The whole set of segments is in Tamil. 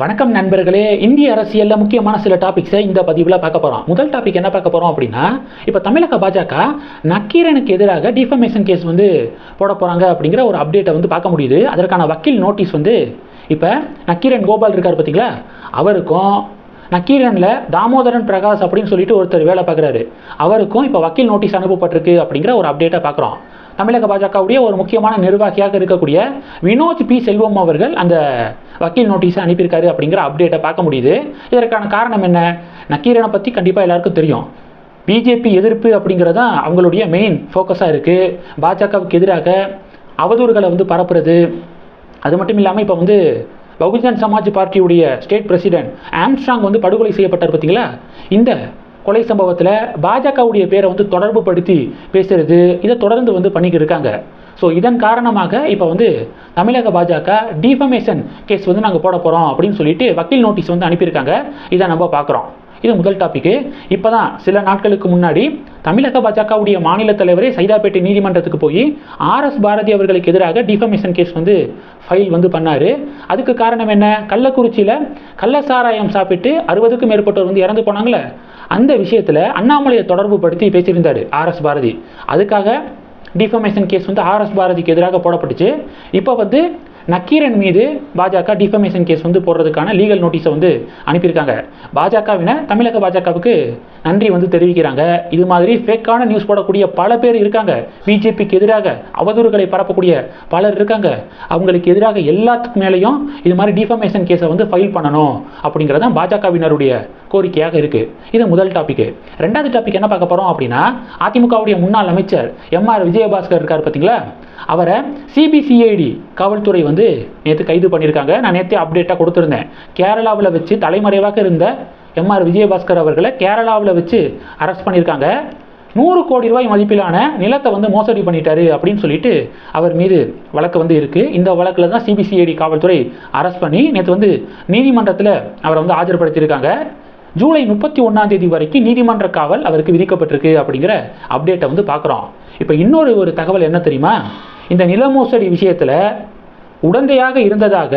வணக்கம் நண்பர்களே இந்திய அரசியலில் முக்கியமான சில டாபிக்ஸை இந்த பதிவில் பார்க்க போகிறோம் முதல் டாபிக் என்ன பார்க்க போகிறோம் அப்படின்னா இப்போ தமிழக பாஜக நக்கீரனுக்கு எதிராக டிஃபமேஷன் கேஸ் வந்து போட போகிறாங்க அப்படிங்கிற ஒரு அப்டேட்டை வந்து பார்க்க முடியுது. அதற்கான வக்கீல் நோட்டீஸ் வந்து இப்போ நக்கீரன் கோபால் இருக்கார் பார்த்தீங்களா? அவருக்கும் நக்கீரனில் தாமோதரன் பிரகாஷ் அப்படின்னு சொல்லிட்டு ஒருத்தர் வேலை பார்க்குறாரு. அவருக்கும் இப்போ வக்கீல் நோட்டீஸ் அனுப்பப்பட்டிருக்கு அப்படிங்கிற ஒரு அப்டேட்டை பார்க்குறோம். தமிழக பாஜகவுடைய ஒரு முக்கியமான நிர்வாகியாக இருக்கக்கூடிய வினோத் பி. செல்வம் அவர்கள் அந்த வக்கீல் நோட்டீஸை அனுப்பியிருக்காரு அப்படிங்கிற அப்டேட்டை பார்க்க முடியுது. இதற்கான காரணம் என்ன? நக்கீரனை பற்றி கண்டிப்பாக எல்லாருக்கும் தெரியும். பிஜேபி எதிர்ப்பு அப்படிங்கிறது தான் அவங்களுடைய மெயின் ஃபோக்கஸாக இருக்குது பாஜகவுக்கு எதிராக அவதூறுகளை வந்து பரப்புறது. அது மட்டும் இல்லாமல் இப்போ வந்து பகுஜன் சமாஜ் பார்ட்டியுடைய ஸ்டேட் பிரசிடென்ட் ஆம்ஸ்ட்ராங் வந்து படுகொலை செய்யப்பட்டார் பார்த்தீங்களா இந்த கொலை சம்பவத்தில் பாஜகவுடைய பேரை வந்து தொடர்பு படுத்தி பேசுறது இதை தொடர்ந்து வந்து பண்ணிக்கிட்டு இருக்காங்க ஸோ இதன் காரணமாக இப்போ வந்து தமிழக பாஜக டிஃபமேஷன் கேஸ் வந்து நாங்கள் போட போகிறோம் அப்படின்னு சொல்லிட்டு வக்கீல் நோட்டீஸ் வந்து அனுப்பியிருக்காங்க. இதை நம்ம பார்க்குறோம். இது முதல் டாபிக்கு இப்போ தான் சில நாட்களுக்கு முன்னாடி தமிழக பாஜகவுடைய மாநில தலைவரே சைதாப்பேட்டை நீதிமன்றத்துக்கு போய் ஆர்எஸ் பாரதி அவர்களுக்கு எதிராக டிஃபமேஷன் கேஸ் வந்து ஃபைல் வந்து பண்ணார். அதுக்கு காரணம் என்ன? கள்ளக்குறிச்சியில் கள்ளசாராயம் சாப்பிட்டு அறுபதுக்கும் மேற்பட்டோர் வந்து இறந்து போனாங்களே அந்த விஷயத்தில் அண்ணாமலையை தொடர்பு படுத்தி பேசியிருந்தார் ஆர்எஸ் பாரதி. அதுக்காக டிஃபமேஷன் கேஸ் வந்து ஆர்எஸ் பாரதிக்கு எதிராக போடப்பட்டுச்சு. இப்போ வந்து நக்கீரன் மீது பாஜக டிஃபமேஷன் கேஸ் வந்து போடுறதுக்கான லீகல் நோட்டீஸை வந்து அனுப்பியிருக்காங்க. பாஜகவினர் தமிழக பாஜகவுக்கு நன்றி வந்து தெரிவிக்கிறாங்க. இது மாதிரி ஃபேக்கான நியூஸ் போடக்கூடிய பல பேர் இருக்காங்க. பிஜேபிக்கு எதிராக அவதூறுகளை பரப்பக்கூடிய பலர் இருக்காங்க. அவங்களுக்கு எதிராக எல்லாத்துக்கு மேலேயும் இது மாதிரி டிஃபமேஷன் கேஸை வந்து ஃபைல் பண்ணணும் அப்படிங்கிறது தான் பாஜகவினருடைய கோரிக்கையாக இருக்குது இது முதல் டாபிக் ரெண்டாவது டாபிக் என்ன பார்க்க போகிறோம் அப்படின்னா அதிமுகவுடைய முன்னாள் அமைச்சர் எம்ஆர் விஜயபாஸ்கர் இருக்கார் பார்த்தீங்களா அவரை சிபிசிஐடி காவல்துறை வந்து நேற்று கைது பண்ணியிருக்காங்க. நான் நேற்று அப்டேட்டாக கொடுத்துருந்தேன். கேரளாவில் வச்சு தலைமறைவாக இருந்த எம்ஆர் விஜயபாஸ்கர் அவர்களை கேரளாவில் வச்சு அரெஸ்ட் பண்ணியிருக்காங்க. நூறு கோடி ரூபாய் மதிப்பிலான நிலத்தை வந்து மோசடி பண்ணிட்டாரு அப்படின்னு சொல்லிட்டு அவர் மீது வழக்கு வந்து இருக்குது இந்த வழக்கில் தான் சிபிசிஐடி காவல்துறை அரெஸ்ட் பண்ணி நேற்று வந்து நீதிமன்றத்தில் அவரை வந்து ஆஜர்படுத்தியிருக்காங்க. ஜூலை முப்பத்தி ஒன்றாம் தேதி வரைக்கும் நீதிமன்ற காவல் அவருக்கு விதிக்கப்பட்டிருக்கு அப்படிங்கிற அப்டேட்டை வந்து பார்க்குறோம். இப்போ இன்னொரு ஒரு தகவல் என்ன தெரியுமா? இந்த நில மோசடி விஷயத்தில் உடந்தையாக இருந்ததாக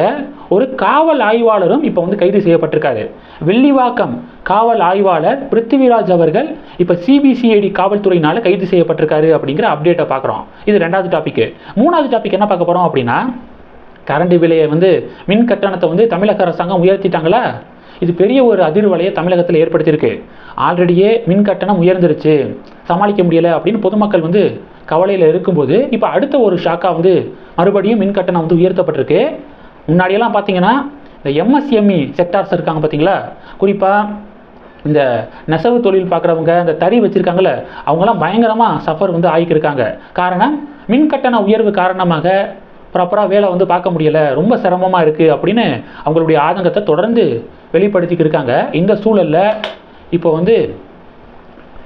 ஒரு காவல் ஆய்வாளரும் இப்போ வந்து கைது செய்யப்பட்டிருக்காரு. வெள்ளிவாக்கம் காவல் ஆய்வாளர் பிருத்திவிராஜ் அவர்கள் இப்போ சிபிசிஐடி காவல்துறையினால் கைது செய்யப்பட்டிருக்காரு அப்படிங்கிற அப்டேட்டை பார்க்குறோம் இது ரெண்டாவது டாப்பிக்கு மூணாவது டாபிக் என்ன பார்க்க போகிறோம் அப்படின்னா கரண்ட் விலையை வந்து மின் கட்டணத்தை வந்து தமிழக அரசாங்கம் உயர்த்திட்டாங்களா? இது பெரிய ஒரு அதிர்வலையை தமிழகத்தில் ஏற்படுத்தியிருக்கு. ஆல்ரெடியே மின் கட்டணம் உயர்ந்துருச்சு. சமாளிக்க முடியலை அப்படின்னு பொதுமக்கள் வந்து கவலையில் இருக்கும்போது இப்போ அடுத்த ஒரு ஷாக்காக வந்து மறுபடியும் மின் கட்டணம் வந்து உயர்த்தப்பட்டிருக்கு. முன்னாடியெல்லாம் பார்த்தீங்கன்னா இந்த எம்எஸ்எம்இ செக்டார்ஸ் இருக்காங்க பார்த்தீங்களா குறிப்பாக இந்த நெசவு தொழில் பார்க்குறவங்க இந்த தறி வச்சுருக்காங்கள அவங்களாம் பயங்கரமாக சஃபர் வந்து ஆகிக்கிருக்காங்க. காரணம் மின் கட்டண உயர்வு காரணமாக ப்ராப்பராக வேலை வந்து பார்க்க முடியலை. ரொம்ப சிரமமாக இருக்குது அப்படின்னு அவங்களுடைய ஆதங்கத்தை தொடர்ந்து வெளிப்படுத்திக்கிருக்காங்க. இந்த சூழலில் இப்போ வந்து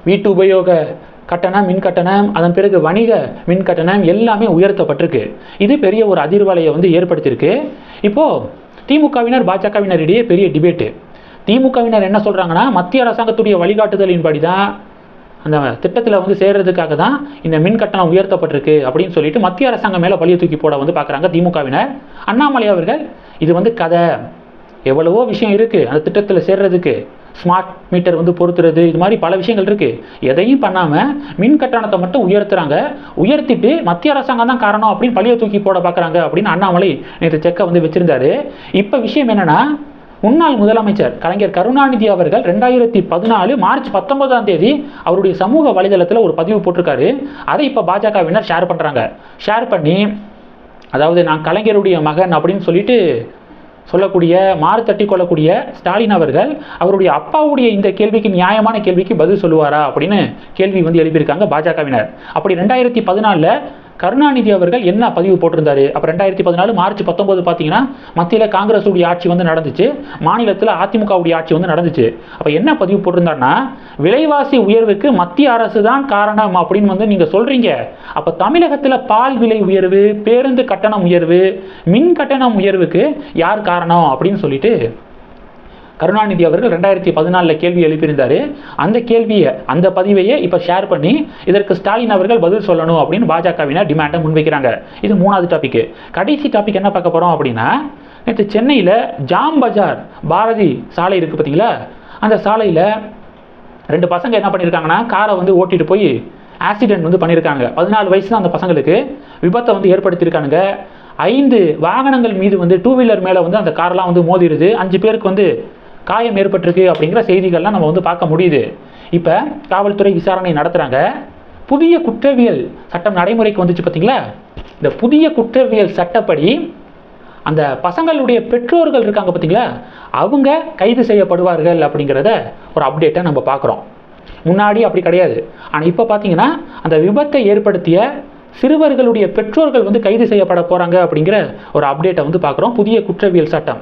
வீட்டு உபயோக கட்டணம் மின் கட்டணம் அதன் பிறகு வணிக மின் கட்டணம் எல்லாமே உயர்த்தப்பட்டிருக்கு. இது பெரிய ஒரு அதிர்வலையை வந்து ஏற்படுத்தியிருக்கு. இப்போது திமுகவினர் பாஜகவினர் இடையே பெரிய டிபேட்டு திமுகவினர் என்ன சொல்கிறாங்கன்னா மத்திய அரசாங்கத்துடைய வழிகாட்டுதலின்படி தான் அந்த திட்டத்தில் வந்து சேர்றதுக்காக தான் இந்த மின் கட்டணம் உயர்த்தப்பட்டிருக்கு அப்படின்னு சொல்லிட்டு மத்திய அரசாங்கம் மேலே பழிய தூக்கி போட வந்து பார்க்குறாங்க திமுகவினர். அண்ணாமலை அவர்கள் இது வந்து கதை. எவ்வளவோ விஷயம் இருக்குது அந்த திட்டத்தில் சேர்றதுக்கு. ஸ்மார்ட் மீட்டர் வந்து பொருத்துறது இது மாதிரி பல விஷயங்கள் இருக்குது எதையும் பண்ணாமல் மின் கட்டணத்தை மட்டும் உயர்த்துறாங்க. உயர்த்திட்டு மத்திய அரசாங்கம் தான் காரணம் அப்படின்னு பழிய தூக்கி போட பார்க்குறாங்க அப்படின்னு அண்ணாமலை நேற்று செக்கை வந்து வச்சுருந்தாரு. இப்போ விஷயம் என்னென்னா முன்னாள் முதலமைச்சர் கலைஞர் கருணாநிதி அவர்கள் ரெண்டாயிரத்தி பதினாலு மார்ச் பத்தொன்பதாம் தேதி அவருடைய சமூக வலைதளத்தில் ஒரு பதிவு போட்டிருக்காரு. அதை இப்போ பாஜகவினர் ஷேர் பண்ணுறாங்க ஷேர் பண்ணி அதாவது நான் கலைஞருடைய மகன் அப்படின்னு சொல்லிட்டு சொல்லக்கூடிய மாறு தட்டி கொள்ளக்கூடிய ஸ்டாலின் அவர்கள் அவருடைய அப்பாவுடைய இந்த கேள்விக்கு நியாயமான கேள்விக்கு பதில் சொல்லுவாரா அப்படின்னு கேள்வி வந்து எழுப்பியிருக்காங்க பாஜகவினர். அப்படி ரெண்டாயிரத்தி பதினாலில் கருணாநிதி அவர்கள் என்ன பதிவு போட்டிருந்தாரு? அப்போ ரெண்டாயிரத்தி பதினாலு மார்ச் பத்தொன்பது பார்த்தீங்கன்னா மத்தியில் காங்கிரஸுடைய ஆட்சி வந்து நடந்துச்சு மாநிலத்தில் அதிமுகவுடைய ஆட்சி வந்து நடந்துச்சு. அப்போ என்ன பதிவு போட்டிருந்தாருன்னா விலைவாசி உயர்வுக்கு மத்திய அரசு தான் காரணம் அப்படின்னு வந்து நீங்கள் சொல்கிறீங்க அப்போ தமிழகத்தில் பால் விலை உயர்வு பேருந்து கட்டணம் உயர்வு மின் கட்டணம் உயர்வுக்கு யார் காரணம் அப்படின்னு சொல்லிட்டு கருணாநிதி அவர்கள் ரெண்டாயிரத்தி பதினாலில் கேள்வி எழுப்பியிருந்தார். அந்த கேள்வியை அந்த பதிவையே இப்போ ஷேர் பண்ணி இதற்கு ஸ்டாலின் அவர்கள் பதில் சொல்லணும் அப்படின்னு பாஜகவினர் டிமாண்டை முன்வைக்கிறாங்க. இது மூணாவது டாபிக் கடைசி டாபிக் என்ன பார்க்க போகிறோம் அப்படின்னா நேற்று சென்னையில் ஜாம் பஜார் பாரதி சாலை இருக்குது பார்த்தீங்களா? அந்த சாலையில் ரெண்டு பசங்க என்ன பண்ணியிருக்காங்கன்னா காரை வந்து ஓட்டிட்டு போய் ஆக்சிடென்ட் வந்து பண்ணியிருக்காங்க பதினாலு வயசு தான் அந்த பசங்களுக்கு. விபத்தை வந்து ஏற்படுத்தியிருக்கானுங்க. ஐந்து வாகனங்கள் மீது வந்து டூ வீலர் மேலே வந்து அந்த கார்லாம் வந்து மோதிருது. அஞ்சு பேருக்கு வந்து காயம் ஏற்பட்டிருக்கு அப்படிங்கிற செய்திகள்லாம் நம்ம வந்து பார்க்க முடியுது. இப்போ காவல்துறை விசாரணை நடத்துகிறாங்க புதிய குற்றவியல் சட்டம் நடைமுறைக்கு வந்துச்சு பார்த்தீங்களா இந்த புதிய குற்றவியல் சட்டப்படி அந்த பசங்களுடைய பெற்றோர்கள் இருக்காங்க பார்த்தீங்களா அவங்க கைது செய்யப்படுவார்கள் அப்படிங்கிறத ஒரு அப்டேட்டை நம்ம பார்க்குறோம். முன்னாடி அப்படி கிடையாது. ஆனால் இப்போ பார்த்தீங்கன்னா அந்த விபத்தை ஏற்படுத்திய சிறுவர்களுடைய பெற்றோர்கள் வந்து கைது செய்யப்பட போகிறாங்க அப்படிங்கிற ஒரு அப்டேட்டை வந்து பார்க்குறோம். புதிய குற்றவியல் சட்டம்.